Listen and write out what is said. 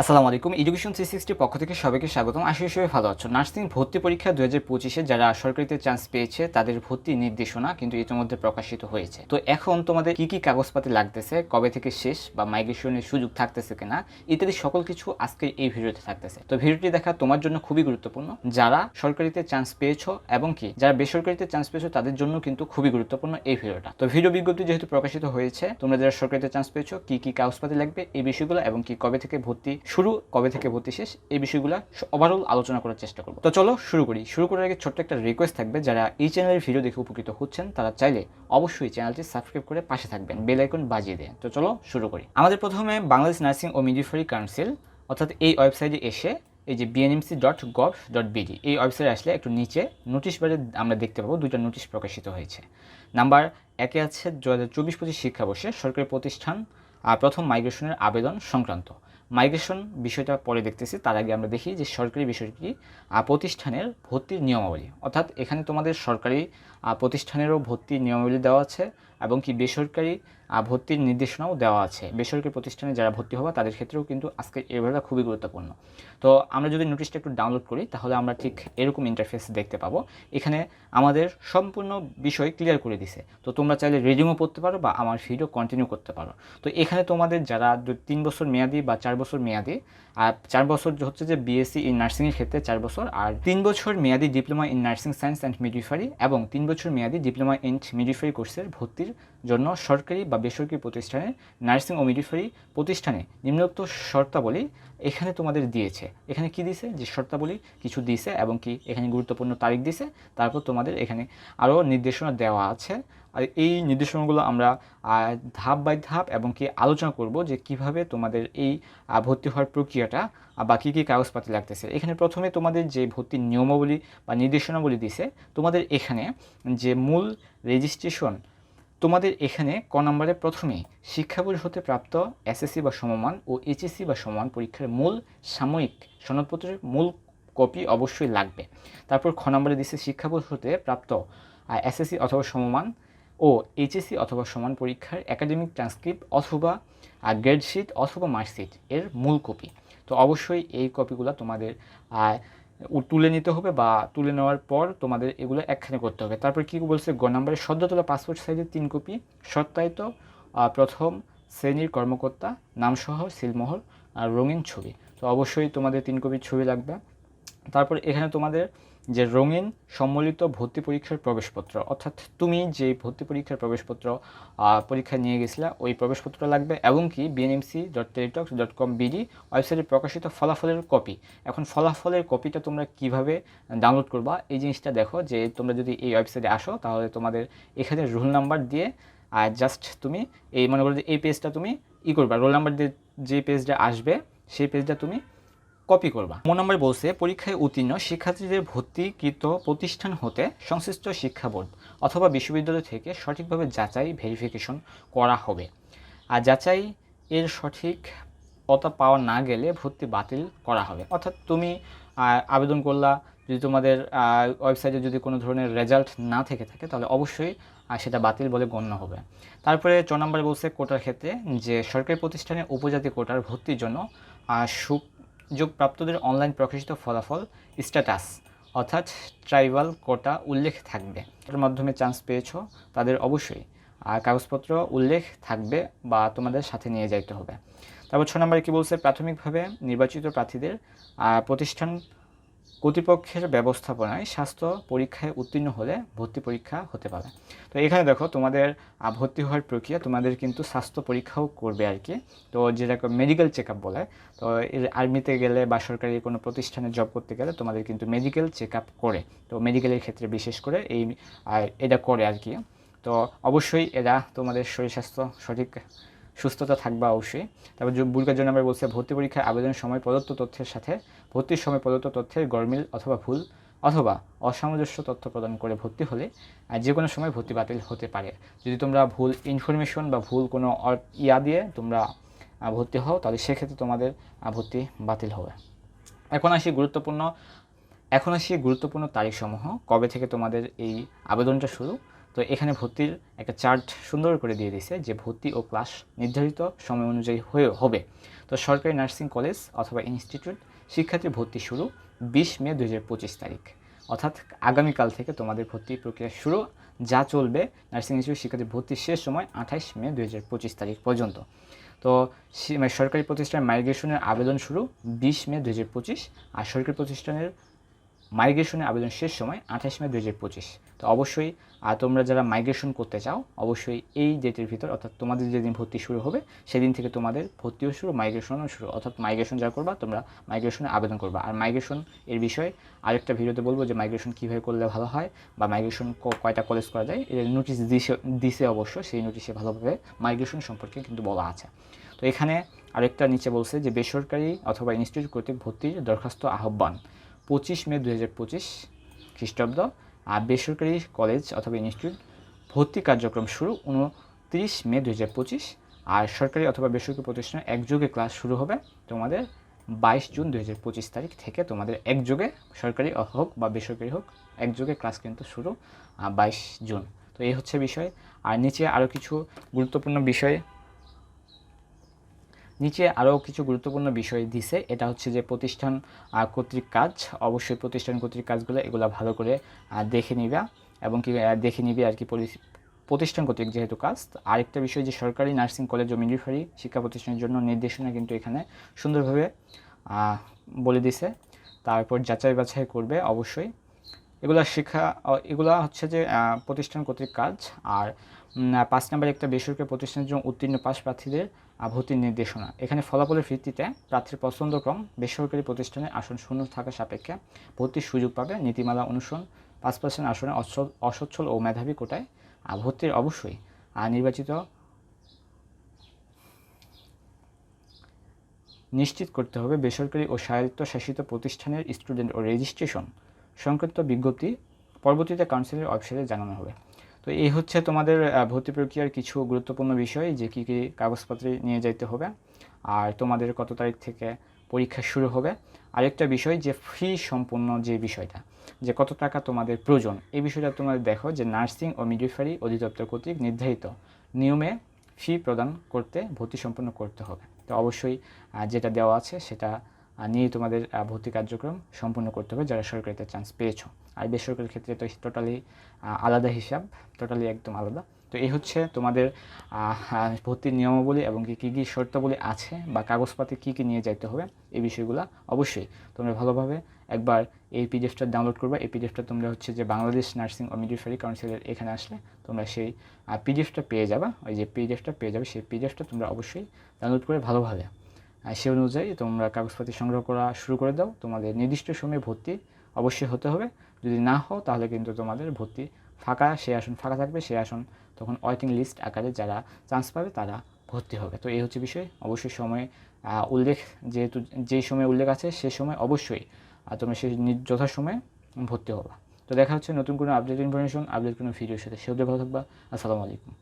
আসসালামু আলাইকুম। Education three সিক্সটির পক্ষ থেকে সবাইকে স্বাগতম। আশা সবাই ভালো আছো। নার্সিং ভর্তি পরীক্ষা দু হাজার পঁচিশে যারা সরকারিতে চান্স পেয়েছে, তাদের ভর্তি নির্দেশনা কিন্তু ইতিমধ্যে প্রকাশিত হয়েছে। তো এখন তোমাদের কি কি কাগজপাতি লাগতেছে, কবে থেকে শেষ বা মাইগ্রেশনের সুযোগ থাকতেছে কিনা, ইত্যাদি সকল কিছু আজকে এই ভিডিওতে থাকতেছে। তো ভিডিওটি দেখা তোমার জন্য খুবই গুরুত্বপূর্ণ। যারা সরকারিতে চান্স পেয়েছ এবং কি, যারা বেসরকারিতে চান্স পেয়েছ, তাদের জন্য কিন্তু খুবই গুরুত্বপূর্ণ এই ভিডিওটা। তো ভিডিও বিজ্ঞপ্তি যেহেতু প্রকাশিত হয়েছে, তোমরা যারা সরকারিতে চান্স পেয়েছ, কি কি কাগজপাতি লাগবে, এই বিষয়গুলো এবং কি কবে থেকে ভর্তি শুরু, কবে থেকে ভর্তি শেষ, এই বিষয়গুলো ওভারঅল আলোচনা করার চেষ্টা করব। তো চলো শুরু করি। শুরু করার আগে ছোট্ট একটা রিকোয়েস্ট থাকবে, যারা এই চ্যানেলের ভিডিও দেখে উপকৃত হচ্ছেন, তারা চাইলে অবশ্যই চ্যানেলটি সাবস্ক্রাইব করে পাশে থাকবেন বেল আইকন বাজিয়ে দেয় তো চলো শুরু করি। আমাদের প্রথমে বাংলাদেশ নার্সিং ও মিডিফারি কাউন্সিল, অর্থাৎ এই ওয়েবসাইটে এসে এই যে BNMC dot gov dot BD এই ওয়েবসাইটে আসলে একটু নিচে নোটিশ বারে আমরা দেখতে পাবো, দুইটা নোটিশ প্রকাশিত হয়েছে। নাম্বার একে আছে দু হাজার চব্বিশ পঁচিশ শিক্ষাবর্ষে সরকারি প্রতিষ্ঠান আর প্রথম মাইগ্রেশনের আবেদন সংক্রান্ত। মাইগ্রেশন বিষয়টা পরে দেখতেছি তার আগে আমরা দেখি যে সরকারি আহ, প্রতিষ্ঠানের ভর্তির নিয়মাবলী। অর্থাৎ এখানে তোমাদের সরকারি প্রতিষ্ঠানেরও ভর্তির নিয়মাবলী দেওয়া আছে এবং কি বেসরকারি ভর্তির নির্দেশনাও দেওয়া আছে। বেসরকারি প্রতিষ্ঠানে যারা ভর্তি হওয়া তাদের ক্ষেত্রেও কিন্তু আজকে এই খুবই গুরুত্বপূর্ণ। তো আমরা যদি নোটিশটা একটু ডাউনলোড করি তাহলে আমরা ঠিক এরকম ইন্টারফেস দেখতে পাবো। এখানে আমাদের সম্পূর্ণ বিষয় ক্লিয়ার করে দিছে। তো তোমরা চাইলে রেডিংও পড়তে পারো বা আমার ভিডিও কন্টিনিউ করতে পারো। তো এখানে তোমাদের যারা তিন বছর মেয়াদি বা চার বছর মেয়াদি, আর চার বছর হচ্ছে যে বিএসসি ইন নার্সিংয়ের ক্ষেত্রে চার বছর, আর তিন বছর মেয়াদি diploma in nursing science and midwifery এবং তিন বছর মেয়াদি ডিপ্লোমা ইন মিডিফারি কোর্সের ভর্তির জন্য সরকারি বা বেসরকারি প্রতিষ্ঠানে নার্সিং ও মিডওয়াইফারি প্রতিষ্ঠানে নিম্নোক্ত শর্তাবলী এখানে তোমাদের দিয়েছে। এখানে কি দিছে যে শর্তাবলী কিছু দিছে এবং কি এখানে গুরুত্বপূর্ণ তারিখ দিছে তারপর তোমাদের এখানে আরও নির্দেশনা দেওয়া আছে। আর এই নির্দেশনাগুলো আমরা ধাপ বাই ধাপ এবং কি আলোচনা করব যে কীভাবে তোমাদের এই ভর্তি হওয়ার প্রক্রিয়াটা বা কী কী কাগজপাতি লাগতেছে। এখানে প্রথমে তোমাদের যে ভর্তির নিয়মাবলী বা নির্দেশনাবলী দিছে তোমাদের এখানে যে মূল রেজিস্ট্রেশন তোমাদের এখানে ক নম্বরে প্রথমে শিক্ষাবোর্ড হতে প্রাপ্ত এসএসসি বা সমমান ও এইচএসসি বা সমমান পরীক্ষার মূল সাময়িক সনদপত্রের মূল কপি অবশ্যই লাগবে। তারপর খ নম্বরে দিচ্ছে শিক্ষাবোর্ড হতে প্রাপ্ত এসএসসি অথবা সমমান ও এইচএসসি অথবা সমান পরীক্ষার একাডেমিক ট্রান্সক্রিপ্ট অথবা গ্রেড শিট অথবা মার্কশিট এর মূল কপি। তো অবশ্যই এই কপিগুলো তোমাদের তুলে নিতে হবে বা তুলে নেওয়ার পর তোমাদের এগুলো একখানে করতে হবে। তারপর কী বলছে? গ নম্বরে সদ্যতলা পাসপোর্ট সাইজের তিন কপি, সত্যায়িত প্রথম শ্রেণির কর্মকর্তা, নামসহ সিলমোহর আর রঙিন ছবি। তো অবশ্যই তোমাদের তিন কপির ছবি লাগবে। তারপর এখানে তোমাদের যে রঙিন সম্মিলিত ভর্তি পরীক্ষার প্রবেশপত্র, অর্থাৎ তুমি যে ভর্তি পরীক্ষার প্রবেশপত্র পরীক্ষা নিয়ে গেছিলা, ওই প্রবেশপত্র লাগবে এবং কি BNMC dot teletalks dot com BD ওয়েবসাইটে প্রকাশিত ফলাফলের কপি। এখন ফলাফলের কপিটা তোমরা কীভাবে ডাউনলোড করবা, এই জিনিসটা দেখো যে তোমরা যদি এই ওয়েবসাইটে আসো, তাহলে তোমাদের এখানে রোল নাম্বার দিয়ে আর জাস্ট তুমি এই, মনে করো যে এই পেজটা তুমি ই করবা। রোল নাম্বার দিয়ে যে পেজটা আসবে, সেই পেজটা তুমি কপি করবা। মো নম্বর বলছে পরীক্ষায় উত্তীর্ণ শিক্ষার্থীদের ভর্তিকৃত প্রতিষ্ঠান হতে সংশ্লিষ্ট শিক্ষা বোর্ড অথবা বিশ্ববিদ্যালয় থেকে সঠিকভাবে যাচাই ভেরিফিকেশন করা হবে। আর যাচাই এর সঠিক পতা পাওয়া না গেলে ভর্তি বাতিল করা হবে। অর্থাৎ তুমি আবেদন করলা যদি তোমাদের ওয়েবসাইটে যদি কোনো ধরনের রেজাল্ট না থেকে থাকে তাহলে অবশ্যই সেটা বাতিল বলে গণ্য হবে। তারপরে চ নম্বরে বলছে কোটার ক্ষেত্রে যে সরকারি প্রতিষ্ঠানে উপজাতি কোটার ভর্তির জন্য আহ, সুযোগপ্রাপ্তদের অনলাইন প্রকাশিত ফলাফল স্ট্যাটাস অর্থাৎ ট্রাইবাল কোটা উল্লেখ থাকবে। এর মাধ্যমে চান্স পেয়েছ, তাদের অবশ্যই। আর কাগজপত্র উল্লেখ থাকবে বা তোমাদের সাথে নিয়ে যাইতে হবে। তারপর ছ নম্বরে কী বলছে? প্রাথমিকভাবে নির্বাচিত প্রার্থীদের প্রতিষ্ঠান কর্তৃপক্ষের ব্যবস্থাপনায় স্বাস্থ্য পরীক্ষায় উত্তীর্ণ হলে ভর্তি পরীক্ষা হতে পারে। তো এখানে দেখো তোমাদের ভর্তি হওয়ার প্রক্রিয়া তোমাদের কিন্তু স্বাস্থ্য পরীক্ষাও করবে আর কি। তো যেটাকে মেডিকেল চেক আপ বলে, তো আর্মিতে গেলে বা সরকারি কোনো প্রতিষ্ঠানে জব করতে গেলে তোমাদের কিন্তু মেডিকেল চেক আপ করে। তো মেডিকেলের ক্ষেত্রে বিশেষ করে এই এটা করে আর কি। তো অবশ্যই এরা তোমাদের শরীর স্বাস্থ্য সঠিক সুস্থতা থাকবে অবশ্যই। তারপর বুলকার জন্য আমরা বলছি, ভর্তি পরীক্ষায় আবেদনের সময় প্রদত্ত তথ্যের সাথে ভর্তির সময় প্রদত্ত তথ্যের গরমিল অথবা ভুল অথবা অসামঞ্জস্য তথ্য প্রদান করে ভর্তি হলে যে কোনো সময় ভর্তি বাতিল হতে পারে। যদি তোমরা ভুল ইনফরমেশন বা ভুল কোনো ইয়া দিয়ে তোমরা ভর্তি হও, তাহলে সেক্ষেত্রে তোমাদের ভর্তি বাতিল হবে। এখন আসি গুরুত্বপূর্ণ, এখন আসি গুরুত্বপূর্ণ তারিখসমূহ। কবে থেকে তোমাদের এই আবেদনটা শুরু? তো এখানে ভর্তির একটা চার্ট সুন্দর করে দিয়ে দিছে যে ভর্তি ও ক্লাস নির্ধারিত সময় অনুযায়ী হয়ে হবে। তো সরকারি নার্সিং কলেজ অথবা ইনস্টিটিউট শিক্ষার্থী ভর্তি শুরু বিশ মে দু হাজার পঁচিশ তারিখ। অর্থাৎ আগামীকাল থেকে তোমাদের ভর্তি প্রক্রিয়া শুরু, যা চলবে নার্সিং ইনস্টিটিউট শিক্ষার্থী ভর্তির শেষ সময় আঠাইশ মে দু হাজার পঁচিশ তারিখ পর্যন্ত। তো সরকারি প্রতিষ্ঠানের মাইগ্রেশনের আবেদন শুরু বিশ মে দু হাজার পঁচিশ আর সরকারি প্রতিষ্ঠানের মাইগ্রেশনের আবেদন শেষ সময় আঠাশ মে দু হাজার পঁচিশ। তো অবশ্যই তোমরা যারা মাইগ্রেশন করতে চাও, অবশ্যই এই ডেটের ভিতর, অর্থাৎ তোমাদের যেদিন ভর্তি শুরু হবে, সেদিন থেকে তোমাদের ভর্তিও শুরু, মাইগ্রেশনও শুরু। অর্থাৎ মাইগ্রেশন যা করবা, তোমরা মাইগ্রেশনে আবেদন করবা। আর মাইগ্রেশন এর বিষয়ে আরেকটা ভিডিওতে বলব যে মাইগ্রেশন কীভাবে করলে ভালো হয় বা মাইগ্রেশন কয়টা কলেজ করা যায় এর নোটিশ দিছে দিছে অবশ্য, সেই নোটিশে ভালোভাবে মাইগ্রেশন সম্পর্কে কিন্তু বলা আছে। তো এখানে আরেকটা নিচে বলছে যে বেসরকারি অথবা ইনস্টিটিউট কর্তৃক ভর্তির দরখাস্ত আহ্বান। পঁচিশ মে দু হাজার পঁচিশ খ্রিস্টাব্দ আর বেসরকারি কলেজ অথবা ইনস্টিটিউট ভর্তি কার্যক্রম শুরু উনত্রিশ মে দু হাজার পঁচিশ, আর সরকারি অথবা বেসরকারি প্রতিষ্ঠানে একযোগে ক্লাস শুরু হবে তোমাদের বাইশ জুন দু হাজার পঁচিশ তারিখ থেকে। তোমাদের একযোগে সরকারি হোক বা বেসরকারি হোক, একযোগে ক্লাস কিন্তু শুরু বাইশ জুন। তো এই হচ্ছে বিষয়। আর নিচে আরও কিছু গুরুত্বপূর্ণ বিষয় নিচে আরও কিছু গুরুত্বপূর্ণ বিষয় দিছে। এটা হচ্ছে যে প্রতিষ্ঠান কর্তৃক কাজ। অবশ্যই প্রতিষ্ঠান কর্তৃক কাজগুলো এগুলো ভালো করে দেখে নিবা এবং কি দেখে নিবে আর কি প্রতিষ্ঠান কর্তৃক যেহেতু কাজ। আরেকটা বিষয় যে সরকারি নার্সিং কলেজ ও মিডওয়াইফারি শিক্ষা প্রতিষ্ঠানের জন্য নির্দেশনা কিন্তু এখানে সুন্দরভাবে বলে দিছে। তারপর যাচাই বাছাই করবে অবশ্যই। এগুলা শিক্ষা এগুলা হচ্ছে যে প্রতিষ্ঠান কর্তৃক কাজ। আর পাঁচ নম্বরে একটা বেসরকারি প্রতিষ্ঠানের জন্য উত্তীর্ণ পাশ প্রার্থীদের ভর্তির নির্দেশনা। এখানে ফলাফলের ভিত্তিতে প্রার্থীর পছন্দক্রম বেসরকারি প্রতিষ্ঠানে আসন শূন্য থাকা সাপেক্ষে ভর্তির সুযোগ পাবে নীতিমালা অনুসরণ, পাঁচ পার্সেন্ট আসনে অসচ্ছল ও মেধাবী কোটায়। ভর্তির অবশ্যই নির্বাচিত নিশ্চিত করতে হবে বেসরকারি ও স্বায়ত্তশাসিত প্রতিষ্ঠানের স্টুডেন্ট ও রেজিস্ট্রেশন। সংক্রান্ত বিজ্ঞপ্তি পরবর্তীতে কাউন্সিলের ওয়েবসাইটে জানানো হবে। তো এই হচ্ছে তোমাদের ভর্তি প্রক্রিয়ার কিছু গুরুত্বপূর্ণ বিষয় যে কী কী কাগজপত্র নিয়ে যাইতে হবে আর তোমাদের কত তারিখ থেকে পরীক্ষা শুরু হবে। আরেকটা বিষয় যে ফ্রি সম্পূর্ণ যে বিষয়টা, যে কত টাকা তোমাদের প্রয়োজন, এই বিষয়টা তোমরা দেখো যে নার্সিং ও মিডওয়াইফারি অধিদপ্তর কর্তৃক নির্ধারিত নিয়মে ফি প্রদান করতে, ভর্তি সম্পন্ন করতে হবে। তো অবশ্যই যেটা দেওয়া আছে সেটা নিয়ে তোমাদের ভর্তি কার্যক্রম সম্পূর্ণ করতে হবে যারা সরকারিতে চান্স পেয়েছ। আর বেসরকারি ক্ষেত্রে তো টোটালি আলাদা হিসাব টোটালি একদম আলাদা। তো এই হচ্ছে তোমাদের ভর্তির নিয়মাবলী এবং কি, কী কী শর্তাবলী আছে বা কাগজপাতি কী কী নিয়ে যাইতে হবে, এই বিষয়গুলো অবশ্যই তোমরা ভালোভাবে একবার এই পিডিএফটা ডাউনলোড করবে। এই পিডিএফটা তোমরা হচ্ছে যে বাংলাদেশ নার্সিং ও মিডওয়াইফারি কাউন্সিলের এখানে আসলে তোমরা সেই পিডিএফটা পেয়ে যাবে। ওই যে পিডিএফটা পেয়ে যাবে, সেই পিডিএফটা তোমরা অবশ্যই ডাউনলোড করে ভালোভাবে সে অনুযায়ী তোমরা কাগজপাতি সংগ্রহ করা শুরু করে দাও। তোমাদের নির্দিষ্ট সময়ে ভর্তি অবশ্যই হতে হবে। যদি না হও, তাহলে কিন্তু তোমাদের ভর্তি ফাঁকা, সে আসন ফাঁকা থাকবে, সে আসন তখন ওয়েটিং লিস্ট আকারে যারা চান্স পাবে, তারা ভর্তি হবে। তো এই হচ্ছে বিষয়। অবশ্যই সময় উল্লেখ যেহেতু যেই সময় উল্লেখ আছে, সে সময় অবশ্যই তোমরা নি- যথাসময়ে ভর্তি হবা। তো দেখা হচ্ছে নতুন কোনো আপডেট ইনফরমেশন আপডেট কোনো ভিডিওর সাথে। সেও ভালো থাকবা। আসসালামু আলাইকুম।